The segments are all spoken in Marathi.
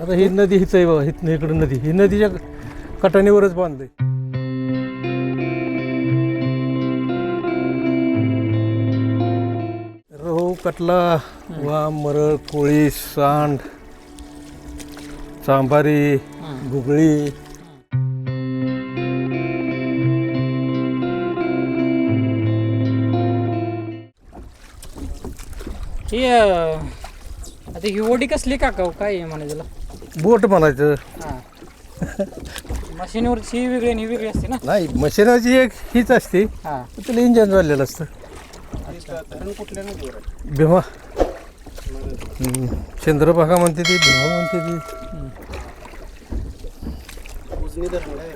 आता ही नदी हिच आहे बघा हिथनं इकडं नदी. ही नदीच्या कटाणीवरच बांधलंय. रोहू कटला वाम मरळ कोळी सांड चांभारी गुगळी. ही आता ही ओढी कसली काका हो? काय आहे म्हणे त्याला बोट म्हणायचं. हां. मशीनवरची ही वेगळी आणि ही वेगळी असते ना? नाही मशिनाची एक हीच असते. हां. त्याला इंजन झालेलं असतं. भीमा. हम्म. चंद्रभागा म्हणते ती भीमा म्हणते ती.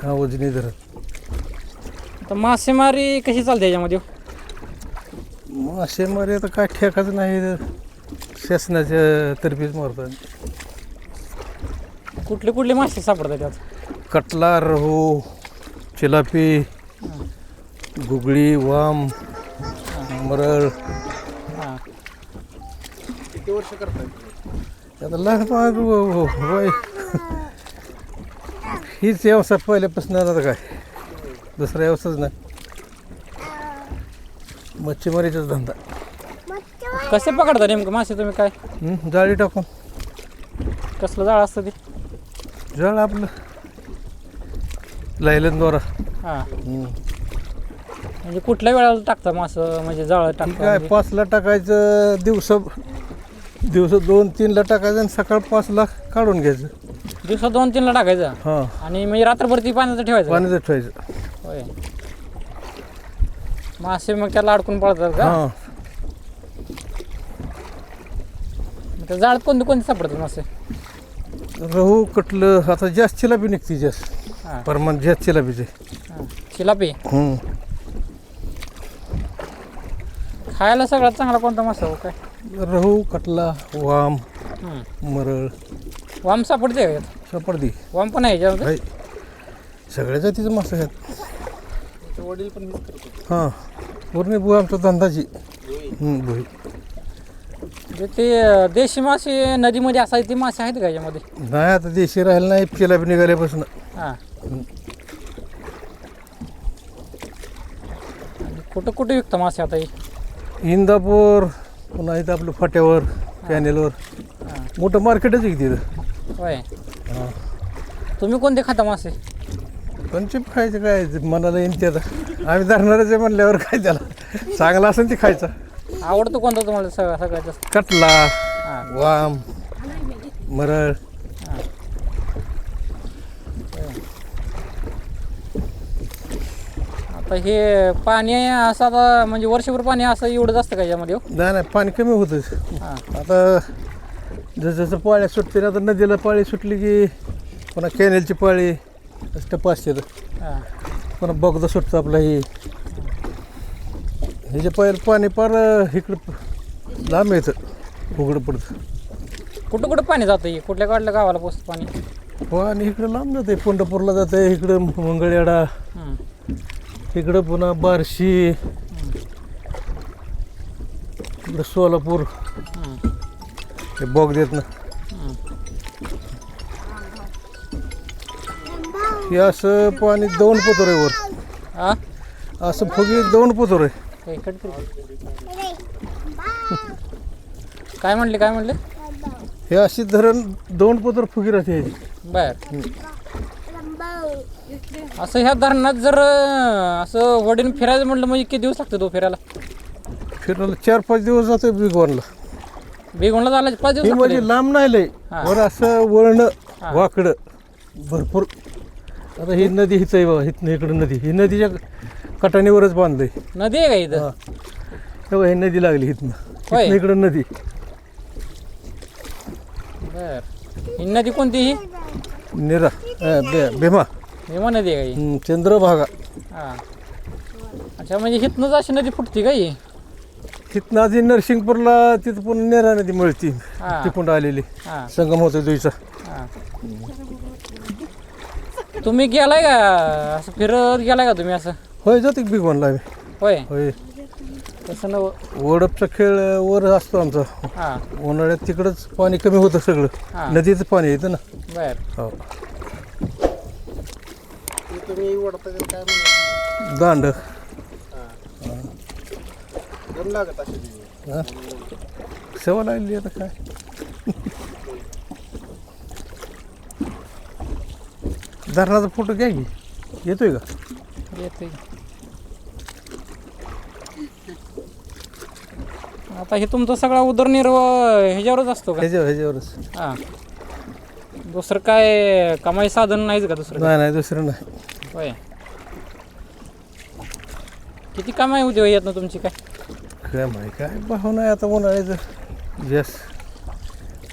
हा उजनी धरण. तर मासेमारी कशी चालते याच्यामध्ये? हो? मासेमारी आता काय ठेकाच नाही. शासनाच्या तर्फेच मारतात कुठले कुठले मासे सापडतात त्यात? कटला रहू चिलापी गुगळी वाम मरळ. हां. आता लहान वय. हीच व्यवसाय पहिल्यापासून आता काय? दुसरा व्यवसायच नाही. मच्छीमारीचाच धंदा. कसे पकडता नेमकं? मासे तुम्ही काय? हं, जाळी टाकून कसलं जाळ असतं ते? जाळ आपलं. लायलनद्वारा हां. हं. म्हणजे कुठल्या वेळाला टाकता मासं? म्हणजे जाळ ती टाकता काय म्हणजे? पाचला टाकायचं दिवस दिवस दोन तीनला टाकायचं आणि सकाळ पाचला काढून घ्यायचं. दिवसा दोन तीनला टाकायचं? हां. आणि म्हणजे रात्रभर ती पाण्याचं ठेवायचं पाण्याचं ठेवायचं. होय. मासे मग त्याला अडकून पडतात का? हां. मग त्या जाळ्यात कोणते कोणते सापडतात मासे? रहू कटलं आता जास्त चिलापी निघते जास्त. हां. परमान जास्त चिलापीचे हां. चिलापी? हं. खायला सगळ्यात चांगला कोणता मासा हो काय? रहू कटला वाम हम्म. मरळ. वाम सापडते का यात? सापडती. वाम पण आहे याच्यामध्ये? सगळ्या जातीचं मासे आहेत. वडील पण हां. पूर्ण बुवा आमचा धंदाची. हं, भुई. म्हणजे ते देशी मासे नदीमध्ये असायचे ते मासे आहेत का याच्यामध्ये? नाही आता देशी राहिलं नाही चिलापी निघाल्यापासून. हां. आणि कुठं कुठे विकता मासे आता हे? इंदापूर पुन्हा इथं आपलं फाट्यावर कॅनेलवर. मोठं मार्केटच आहे तिथं होय. तुम्ही कोणते खाता मासे? पंचीप खायचं काय? ते मनाला येईन ते आता. आम्ही धरणारच आहे म्हणल्यावर काय त्याला. चांगला असेल ते खायचा. आवडतो कोणता तुम्हाला सगळ्या सगळ्यात जास्त? कटला वाम मरळ. आता हे पाणी असं आता म्हणजे वर्षभर पाणी असं एवढं असतं का याच्यामध्ये हो? नाही नाही पाणी कमी होतंच हां. आता जसं जसं पाळ्या सुटते ना आता नदीला पाळी सुटली की पुन्हा कॅनेलची पाळी असं पाचशे. हां. पुन्हा बगदा सुटतं आपलं हे. ह्याच्या पायर पाणी पार इकडं लांब येतं उघडं पडतं. कुठं कुठं पाणी जातं? हे कुठल्या काढल्या गावाला पोचतं पाणी? पाणी इकडं लांब जाते पंढरपूरला जाते इकडं मंगळवेढा. हं. इकडं पुन्हा बार्शी. इकडं सोलापूर. हं. हे बॉग देत ना. हं. असं पाणी दोन पोतर आहे वर. हा असं फुगी दोन पोतर. आहे हे कट कर. काय म्हणले काय म्हणले? हे अशी धरण दोन पोतर फुगी राहते ह्याची. बर. असं ह्या धरणात जर असं वडील फिरायचं म्हटलं म्हणजे किती दिवस लागतात तो फिरायला? फिरायला चार पाच दिवस जाते बिगवनला बेगोनला झाला पाच हे दिवस म्हणजे. लांब नाही लय. हा. वर असं वळणं हा. वाकडं भरपूर. आता ही नदी हीच आहे बघा हिथनं इकडं नदी. ही नदीच्या कटाणीवरच बांधलंय. नदी आहे का इथं? हा. तेव्हा ही नदी लागली होय. हिथनं इकडं नदी. बर. ही नदी कोणती ही? निरा अं, भीमा. भीमा नदी आहे का ही? हं, चंद्रभागा. हा. अच्छा म्हणजे हिथनंच अशी नदी फुटती का ही? तिथनं आधी नरसिंगपूरला तिथं पुन्हा नेरा नदी मिळती. हा. तिकडून आलेली. हा. संगम होतो दुईचा. हा. तुम्ही गेलाय का? असं फिरत गेलाय का तुम्ही असं? होय जाते बिगवनला आम्ही होय? होय. तसं नव ओढपचा खेळ वर असतो आमचा. हां. उन्हाळ्यात तिकडंच पाणी कमी होतं हा. सगळं नदीचं पाणी येतं ना. बर. हो. ते तुम्ही ओढता ते काय म्हणा दांड. लागत हा. सेवा लागली आता काय? धरणाचा फोटो घ्या की. येतोय का? येते आता हे तुमचा सगळा उदरनिर्वाह ह्याच्यावरच असतो का? ह्याच्यावर ह्याच्यावरच. हां. दुसरं काय कमाई साधन नाहीच का दुसरं? नाही नाही दुसरं नाही. होय. किती कमाई होती हो यातनं तुमची काय? काय माहिती काय? भाव नाही आता उन्हाळ्याचं. जस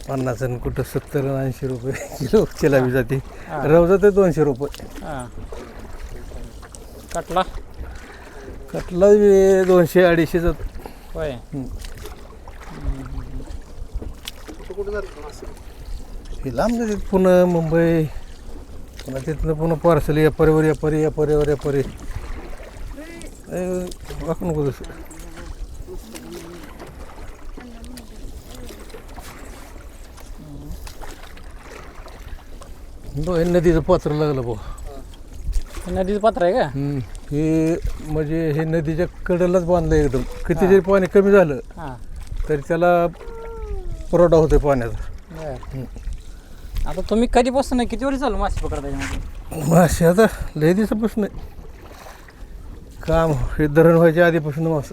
पन्नास आणि कुठं सत्तर आणि ऐंशी रुपये. किलो चिलाबी जाते. रव जाते दोनशे रुपये. हां. कटला? कटला बी दोनशे अडीचशे जात होय कुठं जातं हे लांब जाते पुणे मुंबई. पुन्हा तिथनं पुन्हा पार्सल या परीवर या परी या परीवर या परी वाकू नको तसं. हे नदीचं पात्र लागलं बघ. हे नदीचं पात्र आहे का? हे म्हणजे हे नदीच्या कडेलाच बांधलं एकदम. किती जरी पाणी कमी झालं हां. तरी त्याला पुरवठा होतोय पाण्याचा. बर. आता तुम्ही कधीपासून नाही किती वर्ष चालू मासे पकडता मासे आता लय दिवसापासून आहे. काम हे धरण व्हायच्या आधीपासून मास.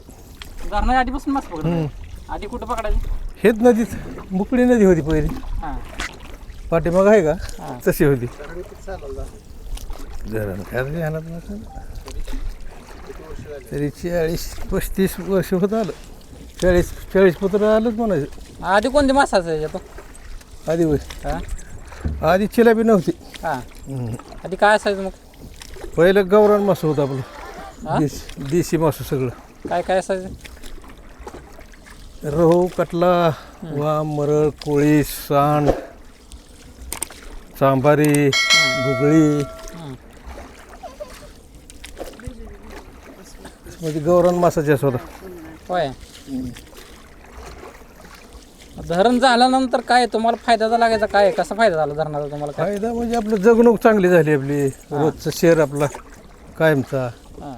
धरणाच्या आधीपासून मासे आधी कुठं पकडायचे? हेच नदीत. मुकळी नदी होती पहिली. हां. पाठीमाग आहे का? तशी होती. धरण काय ध्यानात नसेल. तरी चाळीस पस्तीस वर्ष होत आलं. चाळीस चाळीस पत्र आलंच म्हणायचं. आधी कोणते मासे असायचे याच्यात आधी होय. हां? आधी चिलाबी नव्हती. हां. हम्म. आधी काय असायचं मग? पहिलं गावरान मासं होतं हा? आपलं देशी देशी मासं सगळं. काय काय असायचं? रहू कटला वाम मरळ कोळी सांड भुगळी. हं. म्हणजे गौरण मासा जास्त होता. होय. धरण झाल्यानंतर काय तुम्हाला फायदा लागायचा काय कसा फायदा झाला धरणाचा तुम्हाला काय? फायदा म्हणजे आपलं जगणूक चांगली झाली आपली. रोजचं शेअर आपला कायमचा. हां.